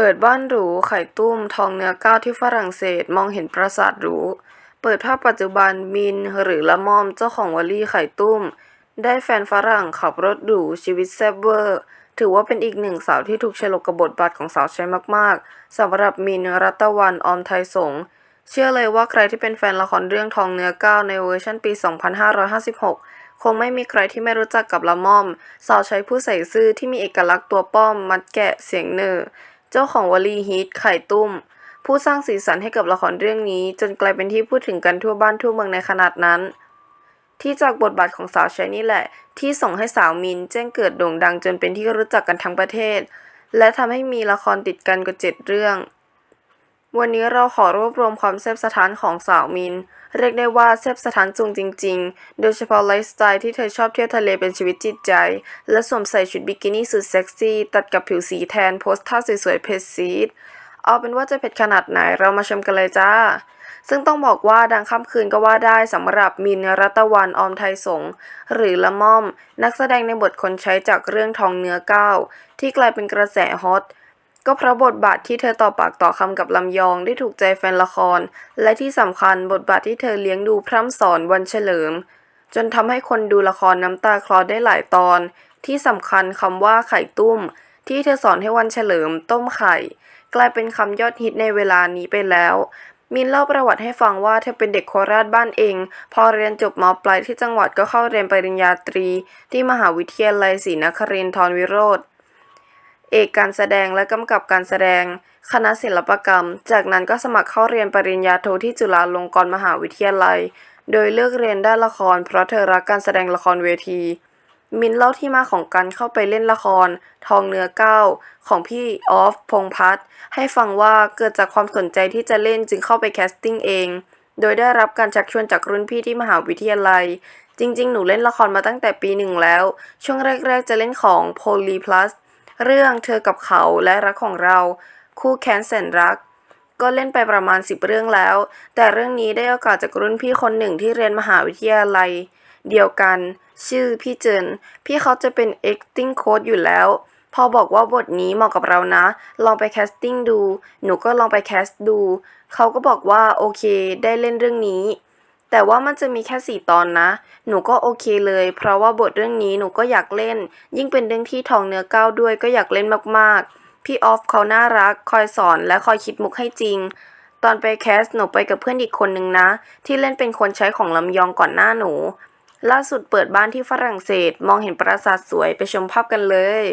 เปิดบ้านหรู ไข่ตุ้ม ทองเนื้อก้าวที่ฝรั่งเศส มองเห็นปราสาทหรู เปิดภาพปัจจุบันมินหรือละม่อมเจ้าของวลีไข่ตุ้ม ได้แฟนฝรั่งขับรถหรูชีวิตแซบเวอร์ ถือว่าเป็นอีกหนึ่งสาวที่ถูกฉลกกบบทบาทของสาวใช้มากๆสำหรับมินรัตวันออมไทยสงเชื่อเลยว่าใครที่เป็นแฟนละครเรื่องทองเนื้อก้าวในเวอร์ชันปี 2556 คงไม่มีใครที่ไม่รู้จักกับละม่อม สาวใช้ผู้ใส่ซื่อที่มีเอกลักษณ์ตัวป้อมมัดแกะเสียงเนอ เจ้าของวลีฮิตไข่ตุ้ม ผู้สร้างสีสันให้กับละครเรื่องนี้ จนกลายเป็นที่พูดถึงกันทั่วบ้านทั่วเมืองในขนาดนั้น ที่จากบทบาทของสาวใช้นี่แหละ ที่ส่งให้สาวมินแจ้งเกิดโด่งดังจนเป็นที่รู้จักกันทั้งประเทศ และทำให้มีละครติดกันกว่าเจ็ดเรื่อง วันนี้เราขอรวบรวมความแซ่บสถานของสาวมิน เรียกได้ว่าแซ่บสถานจุงจริง ๆ โดยเฉพาะไลฟ์สไตล์ที่เธอชอบเที่ยวทะเลเป็นชีวิตจิตใจ และสวมใส่ชุดบิกินี่สุดเซ็กซี่ ตัดกับผิวสีแทนโพสท่าสวยๆเพชรซีดเอาเป็นว่าจะเผ็ดขนาดไหนเรามาชมกันเลยจ้า ซึ่งต้องบอกว่าดังค่ำคืนก็ว่าได้สำหรับมินรัตวันออมไทยสง หรือละม่อม นักแสดงในบทคนใช้จากเรื่องทองเนื้อก้าวที่กลายเป็นกระแสฮอต ก็เพราะบทบาทที่เธอต่อปากต่อคำกับลำยองได้ถูกใจแฟนละคร และที่สำคัญบทบาทที่เธอเลี้ยงดูพร่ำสอนวันเฉลิม จนทำให้คนดูละครน้ำตาคลอได้หลายตอน ที่สำคัญคำว่าไข่ตุ้ม ที่เธอสอนให้วันเฉลิม ต้มไข่ กลายเป็นคำยอดฮิตในเวลานี้ไปแล้วมินเล่าประวัติให้ฟังว่าเธอเป็นเด็กโคราชบ้านเอง พอเรียนจบมปลายที่จังหวัดก็เข้าเรียนปริญญาตรี ที่มหาวิทยาลัยศรีนครินทรวิโรธ เอกการแสดงและกำกับการแสดง คณะศิลปกรรม จากนั้นก็สมัครเข้าเรียนปริญญาโทที่จุฬาลงกรณ์มหาวิทยาลัย โดยเลือกเรียนด้านละคร เพราะเธอรักการแสดงละครเวที มินเล่าที่มาของการเข้าไปเล่นละคร ทองเนื้อเก้า ของพี่ออฟพงพัฒน์ให้ฟังว่าเกิดจากความสนใจที่จะเล่นจึงเข้าไปแคสติ้งเอง โดยได้รับการชักชวนจากรุ่นพี่ที่มหาวิทยาลัยจริง ๆ หนูเล่นละครมาตั้งแต่ปีหนึ่งแล้ว ช่วงแรก ๆ จะเล่นของ Poly Plus เรื่องเธอกับเขาและรักของเรา คู่แค้นแสนรัก ก็เล่นไปประมาณ 10 เรื่องแล้ว แต่เรื่องนี้ได้โอกาสจากรุ่นพี่คนหนึ่งที่เรียนมหาวิทยาลัย เดียวกัน ชื่อพี่เจินพี่เขาจะเป็น acting coach อยู่แล้ว พอบอกว่าบทนี้เหมาะกับเรานะ ลองไปแคสติ้งดู หนูก็ลองไปแคสดู เขาก็บอกว่าโอเค ได้เล่นเรื่องนี้ แต่ว่ามันจะมีแค่สี่ตอนนะ หนูก็โอเคเลย เพราะว่าบทเรื่องนี้หนูก็อยากเล่น ยิ่งเป็นเรื่องที่ทองเนื้อก้าวด้วยก็อยากเล่นมากๆ พี่ออฟเขาน่ารัก คอยสอนและคอยคิดมุกให้จริง ตอนไปแคสหนูไปกับเพื่อนอีกคนนึงนะ ที่เล่นเป็นคนใช้ของลำยองก่อนหน้าหนู ล่าสุดเปิดบ้านที่ฝรั่งเศส มองเห็นปราสาทสวยไปชมภาพกันเลย